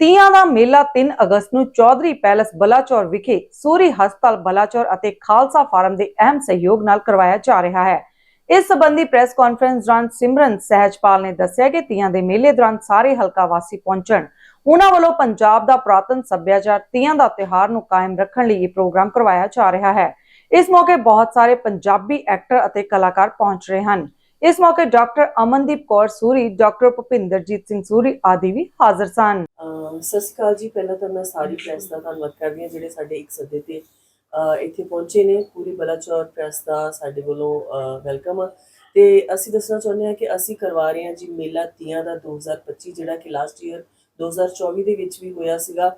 ਤੀਆਂ ਦਾ ਮੇਲਾ 3 ਅਗਸਤ ਨੂੰ ਚੌਧਰੀ ਪੈਲਸ ਬਲਾਚੌਰ ਵਿਖੇ ਸੂਰੀ ਹਸਪਤਾਲ ਬਲਾਚੌਰ ਅਤੇ ਖਾਲਸਾ ਫਾਰਮ ਦੇ ਅਹਿਮ ਸਹਿਯੋਗ ਨਾਲ ਕਰਵਾਇਆ ਜਾ ਰਿਹਾ ਹੈ। ਇਸ ਸੰਬੰਧੀ ਪ੍ਰੈਸ ਕਾਨਫਰੰਸ ਦੌਰਾਨ ਸਿਮਰਨ ਸਹਿਜਪਾਲ ਨੇ ਦੱਸਿਆ ਕਿ ਤੀਆਂ ਦੇ ਮੇਲੇ ਦੌਰਾਨ ਸਾਰੇ ਹਲਕਾ ਵਾਸੀ ਪਹੁੰਚਣ। ਉਹਨਾਂ ਵੱਲੋਂ ਪੰਜਾਬ ਦਾ ਪੁਰਾਤਨ ਸੱਭਿਆਚਾਰ, ਤੀਆਂ ਦਾ ਤਿਉਹਾਰ ਨੂੰ ਕਾਇਮ ਰੱਖਣ ਲਈ ਇਹ ਪ੍ਰੋਗਰਾਮ ਕਰਵਾਇਆ ਜਾ ਰਿਹਾ ਹੈ। ਇਸ ਮੌਕੇ ਬਹੁਤ ਸਾਰੇ ਪੰਜਾਬੀ ਐਕਟਰ ਅਤੇ ਕਲਾਕਾਰ ਪਹੁੰਚ ਰਹੇ ਹਨ। ਇਸ ਮੌਕੇ ਡਾਕਟਰ ਅਮਨਦੀਪ ਕੌਰ ਸੂਰੀ, ਡਾਕਟਰ ਭੁਪਿੰਦਰਜੀਤ ਸਿੰਘ ਸੂਰੀ ਆਦਿ ਵੀ ਹਾਜ਼ਰ ਸਨ। ਸਤਿ ਸ਼੍ਰੀ ਅਕਾਲ ਜੀ। ਪਹਿਲਾਂ ਤਾਂ ਮੈਂ ਸਾਰੀ ਪ੍ਰੈਸ ਦਾ ਧੰਨਵਾਦ ਕਰਦੀ ਹਾਂ ਜਿਹੜੇ ਸਾਡੇ ਇੱਕ ਸੱਦੇ ਤੇ ਇੱਥੇ ਪਹੁੰਚੇ ਨੇ। ਪੂਰੀ ਬਲਾਚੌਰ ਪ੍ਰੈਸ ਦਾ ਸਾਡੇ ਵੱਲੋਂ ਵੈਲਕਮ ਆ। ਤੇ ਅਸੀਂ ਦੱਸਣਾ ਚਾਹੁੰਦੇ ਹਾਂ ਕਿ ਅਸੀਂ ਕਰਵਾ ਰਹੇ ਹਾਂ ਜੀ ਮੇਲਾ ਤੀਆਂ ਦਾ 2025 ਜਿਹੜਾ ਕਿ ਲਾਸਟ ਈਅਰ 2024 ਦੇ ਵਿੱਚ ਵੀ ਹੋਇਆ ਸੀਗਾ।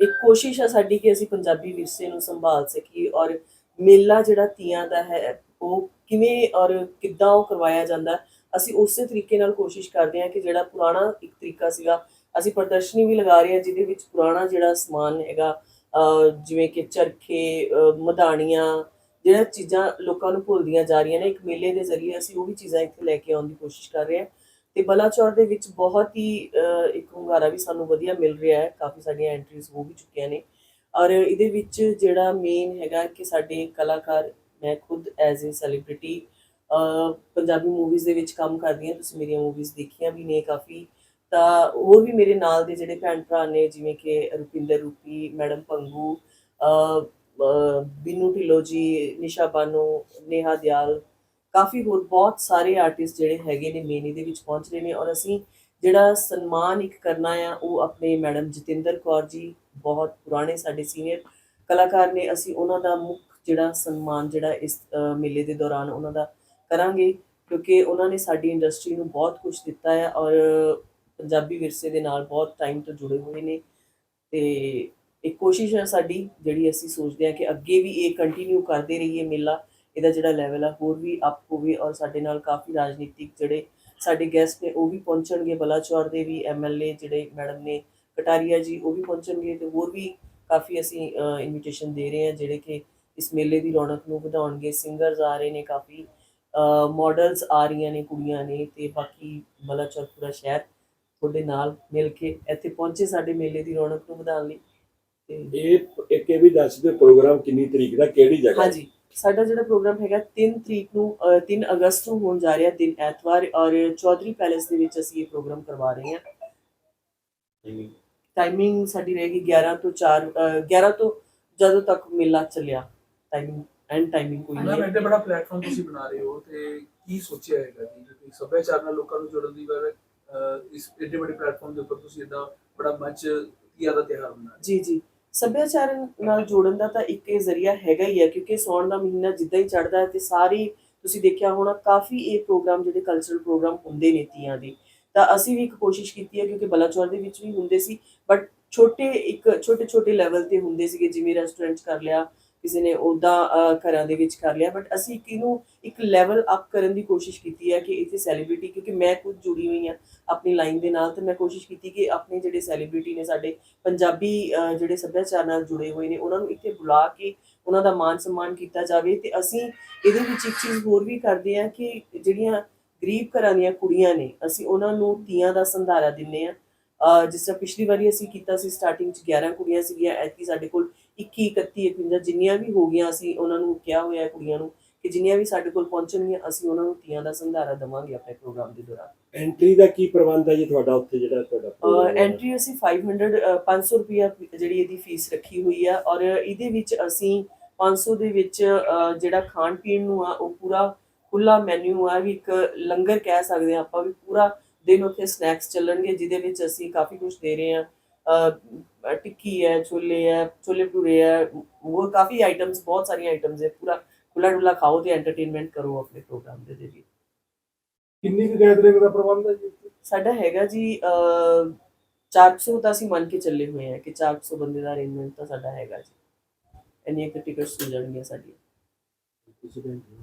ਇੱਕ ਕੋਸ਼ਿਸ਼ ਆ ਸਾਡੀ ਕਿ ਅਸੀਂ ਪੰਜਾਬੀ ਵਿਰਸੇ ਨੂੰ ਸੰਭਾਲ ਸਕੀਏ ਔਰ ਮੇਲਾ ਜਿਹੜਾ ਤੀਆਂ ਦਾ ਹੈ ਉਹ ਕਿਵੇਂ ਔਰ ਕਿੱਦਾਂ ਉਹ ਕਰਵਾਇਆ ਜਾਂਦਾ ਅਸੀਂ ਉਸੇ ਤਰੀਕੇ ਨਾਲ ਕੋਸ਼ਿਸ਼ ਕਰਦੇ ਹਾਂ ਕਿ ਜਿਹੜਾ ਪੁਰਾਣਾ ਇੱਕ ਤਰੀਕਾ ਸੀਗਾ, ਅਸੀਂ ਪ੍ਰਦਰਸ਼ਨੀ ਵੀ ਲਗਾ ਰਹੇ ਹਾਂ, ਜਿਹਦੇ ਵਿੱਚ ਪੁਰਾਣਾ ਜਿਹੜਾ ਸਮਾਨ ਹੈਗਾ ਜਿਵੇਂ ਕਿ ਚਰਖੇ ਮਧਾਣੀਆਂ, ਜਿਹੜਾ ਚੀਜ਼ਾਂ ਲੋਕਾਂ ਨੂੰ ਭੁੱਲਦੀਆਂ ਜਾ ਰਹੀਆਂ ਨੇ, ਇੱਕ ਮੇਲੇ ਦੇ ਜ਼ਰੀਏ ਅਸੀਂ ਉਹ ਵੀ ਚੀਜ਼ਾਂ ਇੱਥੇ ਲੈ ਕੇ ਆਉਣ ਦੀ ਕੋਸ਼ਿਸ਼ ਕਰ ਰਹੇ ਹਾਂ। ਤੇ ਬਲਾਚੌਰ ਦੇ ਵਿੱਚ ਬਹੁਤ ਹੀ ਇੱਕ ਹੁੰਗਾਰਾ ਵੀ ਸਾਨੂੰ ਵਧੀਆ ਮਿਲ ਰਿਹਾ ਹੈ, ਕਾਫੀ ਸਾਡੀਆਂ ਐਂਟਰੀਜ਼ ਹੋ ਵੀ ਚੁੱਕੀਆਂ ਨੇ। ਔਰ ਇਹਦੇ ਵਿੱਚ ਜਿਹੜਾ ਮੇਨ ਹੈਗਾ ਕਿ ਸਾਡੇ ਕਲਾਕਾਰ ਮੈਂ ਖੁਦ as a celebrity Punjabi movies ਦੇ ਵਿੱਚ ਕੰਮ ਕਰਦੀ ਹਾਂ ਤੁਸੀਂ ਮੇਰੀਆਂ ਮੂਵੀਜ਼ ਦੇਖੀਆਂ ਵੀ ਨੇ ਕਾਫੀ। ਤਾਂ ਹੋਰ ਵੀ ਮੇਰੇ ਨਾਲ ਦੇ ਜਿਹੜੇ ਭੈਣ ਭਰਾ ਨੇ ਜਿਵੇਂ ਕਿ ਰੁਪਿੰਦਰ ਰੂਪੀ ਮੈਡਮ ਪੰਗੂ ਬਿਨੂ ਅਹ, ਢਿੱਲੋਂ ਜੀ ਨਿਸ਼ਾ ਬਾਨੋ ਨੇਹਾ ਦਿਆਲ ਕਾਫੀ ਹੋਰ ਬਹੁਤ ਸਾਰੇ ਆਰਟਿਸਟ ਜਿਹੜੇ ਹੈਗੇ ਨੇ ਮੇਨ ਇਹਦੇ ਵਿੱਚ ਪਹੁੰਚ ਰਹੇ ਨੇ। ਔਰ ਅਸੀਂ ਜਿਹੜਾ ਸਨਮਾਨ ਇੱਕ ਕਰਨਾ ਆ ਉਹ ਆਪਣੇ ਮੈਡਮ ਜਤਿੰਦਰ ਕੌਰ ਜੀ ਬਹੁਤ ਪੁਰਾਣੇ ਸਾਡੇ ਸੀਨੀਅਰ ਕਲਾਕਾਰ ਨੇ ਅਸੀਂ ਉਹਨਾਂ ਦਾ ਮੁੱਖ ਜਿਹੜਾ ਸਨਮਾਨ ਜਿਹੜਾ ਇਸ ਮੇਲੇ ਦੇ ਦੌਰਾਨ ਉਹਨਾਂ ਦਾ ਕਰਾਂਗੇ, ਕਿਉਂਕਿ ਉਹਨਾਂ ਨੇ ਸਾਡੀ ਇੰਡਸਟਰੀ ਨੂੰ ਬਹੁਤ ਕੁਝ ਦਿੱਤਾ ਹੈ ਔਰ ਪੰਜਾਬੀ ਵਿਰਸੇ ਦੇ ਨਾਲ ਬਹੁਤ ਟਾਈਮ ਤੋਂ ਜੁੜੇ ਹੋਏ ਨੇ। ਤੇ ਇੱਕ ਕੋਸ਼ਿਸ਼ ਹੈ ਸਾਡੀ, ਜਿਹੜੀ ਅਸੀਂ ਸੋਚਦੇ ਹਾਂ ਕਿ ਅੱਗੇ ਵੀ ਇਹ ਕੰਟੀਨਿਊ ਕਰਦੇ ਰਹੀਏ ਮੇਲਾ, ਇਹਦਾ ਜਿਹੜਾ ਲੈਵਲ ਆ ਹੋਰ ਵੀ ਅਪ ਹੋਵੇ ਔਰ ਸਾਡੇ ਨਾਲ ਕਾਫੀ ਰਾਜਨੀਤਿਕ ਜਿਹੜੇ ਸਾਡੇ ਗੈਸਟ ਨੇ ਉਹ ਵੀ ਪਹੁੰਚਣਗੇ, ਬਲਾਚੌਰ ਦੇ ਵੀ ਐਮਐਲਏ ਜਿਹੜੇ ਮੈਡਮ ਨੇ, ਕਟਾਰੀਆ ਜੀ ਉਹ ਵੀ ਪਹੁੰਚਣਗੇ ਤੇ ਹੋਰ ਵੀ ਕਾਫੀ ਅਸੀਂ ਇਨਵੀਟੇਸ਼ਨ ਦੇ ਰਹੇ ਹਾਂ, ਜਿਹੜੇ ਕਿ ਇਸ ਮੇਲੇ ਦੀ ਰੌਣਕ ਨੂੰ ਵਧਾਉਣਗੇ। ਸਿੰਗਰਸ ਆ ਰਹੇ ਨੇ ਕਾਫੀ ਮਾਡਲਸ ਆ ਰਹੀਆਂ ਨੇ ਕੁੜੀਆਂ ਨੇ ਤੇ ਬਾਕੀ ਬਲਾਚੌਰ ਪੂਰਾ ਸ਼ਹਿਰ ਤੁਹਾਡੇ ਨਾਲ ਮਿਲ ਕੇ ਇੱਥੇ ਪਹੁੰਚੇ ਸਾਡੇ ਮੇਲੇ ਦੀ ਰੌਣਕ ਨੂੰ ਵਧਾਉਣ ਲਈ। ਤੇ ਇਹ ਇੱਕ ਇਹ ਵੀ ਦੱਸ ਦਿਓ ਪ੍ਰੋਗਰਾਮ ਕਿੰਨੀ ਤਰੀਕ ਦਾ ਕਿਹੜੀ ਜਗ੍ਹਾ? ਹਾਂਜੀ ਸਾਡਾ ਜਿਹੜਾ ਪ੍ਰੋਗਰਾਮ ਹੈਗਾ 3 ਤਰੀਕ ਨੂੰ ਅਹ, 3 ਅਗਸਤ ਨੂੰ ਹੋਣ ਜਾ ਰਿਹਾ ਦਿਨ ਐਤਵਾਰ ਔਰ ਚੌਧਰੀ ਪੈਲੇਸ ਦੇ ਵਿੱਚ ਅਸੀਂ ਇਹ ਪ੍ਰੋਗਰਾਮ ਕਰਵਾ ਰਹੇ ਹਾਂ। ਟਾਈਮਿੰਗ ਸਾਡੀ ਰਹੇਗੀ 11 ਤੋਂ 4 ਅਹ, 11 ਤੋਂ ਜਦੋਂ ਤੱਕ ਮੇਲਾ ਚੱਲਿਆ। ਟਾਈਮਿੰਗ ਐਂਡ ਟਾਈਮਿੰਗ ਕੋਈ ਮੈਮ ਨਹੀਂ ਹੈ। ਐਡੇ ਬੜਾ ਪਲੇਟਫਾਰਮ ਤੁਸੀਂ ਬਣਾ ਰਹੇ ਹੋ ਤੇ ਕੀ ਸੋਚਿਆ ਹੈਗਾ ਜੀ? ਕਿ ਸੱਭਿਆਚਾਰ ਨਾਲ ਲੋਕਾਂ ਨੂੰ ਜੋੜਨ ਦੀ ਵਾਰ ਇਸ ਐਡੇ ਵੱਡੇ ਪਲੇਟਫਾਰਮ ਦੇ ਉੱਪਰ ਤੁਸੀਂ ਇਦਾਂ ਬੜਾ ਮੰਚ ਤੀਆਂ ਦਾ ਤਿਉਹਾਰ ਬਣਾ ਰਹੇ ਜੀ ਜੀ। ਸੱਭਿਆਚਾਰ ਨਾਲ ਜੋੜਨ ਦਾ ਤਾਂ ਇੱਕ ਇਹ ਜ਼ਰੀਆ ਹੈਗਾ ਹੀ ਹੈ ਕਿਉਂਕਿ ਸੌਣ ਦਾ ਮਹੀਨਾ ਜਿੱਦਾਂ ਹੀ ਚੜਦਾ ਹੈ ਤੇ ਸਾਰੀ ਤੁਸੀਂ ਦੇਖਿਆ ਹੋਣਾ ਕਾਫੀ ਇਹ ਪ੍ਰੋਗਰਾਮ ਜਿਹੜੇ ਕਲਚਰਲ ਪ੍ਰੋਗਰਾਮ ਹੁੰਦੇ ਨੇ ਤੀਆਂ ਦੇ। ਤਾਂ ਅਸੀਂ ਵੀ ਇੱਕ ਕੋਸ਼ਿਸ਼ ਕੀਤੀ ਹੈ ਕਿਉਂਕਿ ਬਲਾਚੌਰ ਦੇ ਵਿੱਚ ਵੀ ਹੁੰਦੇ ਸੀ ਬਟ ਛੋਟੇ ਇੱਕ ਛੋਟੇ ਛੋਟੇ ਲੈਵਲ ਤੇ ਹੁੰਦੇ ਸੀਗੇ ਜਿਵੇਂ ਰੈਸਟੋਰੈਂਟ ਕਰ ਲਿਆ ਕਿਸੇ ਨੇ ਉਦਾਂ ਘਰਾਂ ਦੇ ਵਿੱਚ ਕਰ ਲਿਆ ਬਟ ਅਸੀਂ ਇੱਕ ਇਹਨੂੰ ਇੱਕ ਲੈਵਲ ਅਪ ਕਰਨ ਦੀ ਕੋਸ਼ਿਸ਼ ਕੀਤੀ ਹੈ ਕਿ ਇੱਥੇ ਸੈਲੀਬ੍ਰਿਟੀ ਕਿਉਂਕਿ ਮੈਂ ਖੁਦ ਜੁੜੀ ਹੋਈ ਹਾਂ ਆਪਣੀ ਲਾਈਨ ਦੇ ਨਾਲ, ਤੇ ਮੈਂ ਕੋਸ਼ਿਸ਼ ਕੀਤੀ ਕਿ ਆਪਣੇ ਜਿਹੜੇ ਸੈਲੀਬ੍ਰਿਟੀ ਨੇ ਸਾਡੇ ਪੰਜਾਬੀ ਜਿਹੜੇ ਸੱਭਿਆਚਾਰ ਨਾਲ ਜੁੜੇ ਹੋਏ ਨੇ, ਉਹਨਾਂ ਨੂੰ ਇੱਥੇ ਬੁਲਾ ਕੇ ਉਹਨਾਂ ਦਾ ਮਾਨ ਸਨਮਾਨ ਕੀਤਾ ਜਾਵੇ, ਤੇ ਅਸੀਂ ਇਹਦੇ ਵਿੱਚ ਇੱਕ ਚੀਜ਼ ਹੋਰ ਵੀ ਕਰਦੇ ਹਾਂ ਕਿ ਜਿਹੜੀਆਂ ਗਰੀਬ ਘਰਾਂ ਦੀਆਂ ਕੁੜੀਆਂ ਨੇ, ਅਸੀਂ ਉਹਨਾਂ ਨੂੰ ਤੀਆਂ ਦਾ ਸੰਧਾਰਾ ਦਿੰਨੇ ਆ ਜਿਸ ਤਰ੍ਹਾਂ ਪਿਛਲੀ ਵਾਰੀ ਅਸੀਂ ਕੀਤਾ ਸੀ ਸਟਾਰਟਿੰਗ ਚ 11 ਕੁੜੀਆਂ ਸੀਗੀਆਂ, ਐਤਕੀ ਸਾਡੇ ਕੋਲ 21 31 51 ਜਿੰਨੀਆਂ ਵੀ ਹੋ ਗਈਆਂ ਅਸੀਂ ਉਹਨਾਂ ਨੂੰ ਕਿਹਾ ਹੋਇਆ ਕੁੜੀਆਂ ਨੂੰ ਕਿ ਜਿੰਨੀਆਂ ਵੀ ਸਾਡੇ ਕੋਲ ਪਹੁੰਚਣਗੀਆਂ ਅਸੀਂ ਉਹਨਾਂ ਨੂੰ ਤੀਆਂ ਦਾ ਸੰਧਾਰਾ ਦੇਵਾਂਗੇ ਆਪਣੇ ਪ੍ਰੋਗਰਾਮ ਦੇ ਦੌਰਾਨ ਐਂਟਰੀ ਦਾ ਕੀ ਪ੍ਰਬੰਧ ਹੈ ਜੀ ਤੁਹਾਡਾ ਉੱਥੇ ਜਿਹੜਾ ਤੁਹਾਡਾ? ਐਂਟਰੀ ਅਸੀਂ 500 ਅ, 500 ਰੁਪਿਆ ਜਿਹੜੀ ਇਹਦੀ ਫੀਸ ਰੱਖੀ ਹੋਈ ਆ ਔਰ ਇਹਦੇ ਵਿੱਚ ਅਸੀਂ 500 ਦੇ ਵਿੱਚ ਜਿਹੜਾ ਖਾਣ ਪੀਣ ਨੂੰ ਆ ਉਹ ਪੂਰਾ ਖੁੱਲਾ ਮੈਨੂ ਆ ਵੀ ਇੱਕ ਲੰਗਰ ਕਹਿ ਸਕਦੇ ਆ ਆਪਾਂ ਵੀ ਪੂਰਾ ਦਿਨ ਉੱਥੇ ਸਨੈਕਸ ਚੱਲਣਗੇ ਜਿਹਦੇ ਵਿੱਚ ਅਸੀਂ ਕਾਫੀ ਕੁਝ ਦੇ ਰਹੇ ਆ ਟਿੱਕੀ ਹੈ ਛੋਲੇ ਹੈ ਛੋਲੇ ਭਟੂਰੇ ਹੈ ਹੋਰ ਕਾਫੀ ਆਈਟਮਸ ਬਹੁਤ ਸਾਰੀਆਂ ਆਈਟਮਸ ਹੈ ਪੂਰਾ ਖੁੱਲਾ ਡੁੱਲਾ ਖਾਓ ਤੇ ਐਂਟਰਟੇਨਮੈਂਟ ਕਰੋ ਆਪਣੇ ਪ੍ਰੋਗਰਾਮ ਦੇ ਜ਼ਰੀਏ ਕਿੰਨੀ ਕੁ ਗੈਦਰਿੰਗ ਦਾ ਪ੍ਰਬੰਧ ਹੈ ਜੀ ਸਾਡਾ ਹੈਗਾ ਜੀ ਅ 400 ਤਾਂ ਅਸੀਂ ਮੰਨ ਕੇ ਚੱਲੇ ਹੋਏ ਆ ਕਿ 400 ਬੰਦੇ ਦਾ ਅਰੇਂਜਮੈਂਟ ਤਾਂ ਸਾਡਾ ਹੈਗਾ ਜੀ ਇੰਨੀਆਂ ਕੁ ਟਿਕਟਸ ਮਿਲ ਜਾਣਗੀਆਂ ਸਾਡੀਆਂ ਹੋ।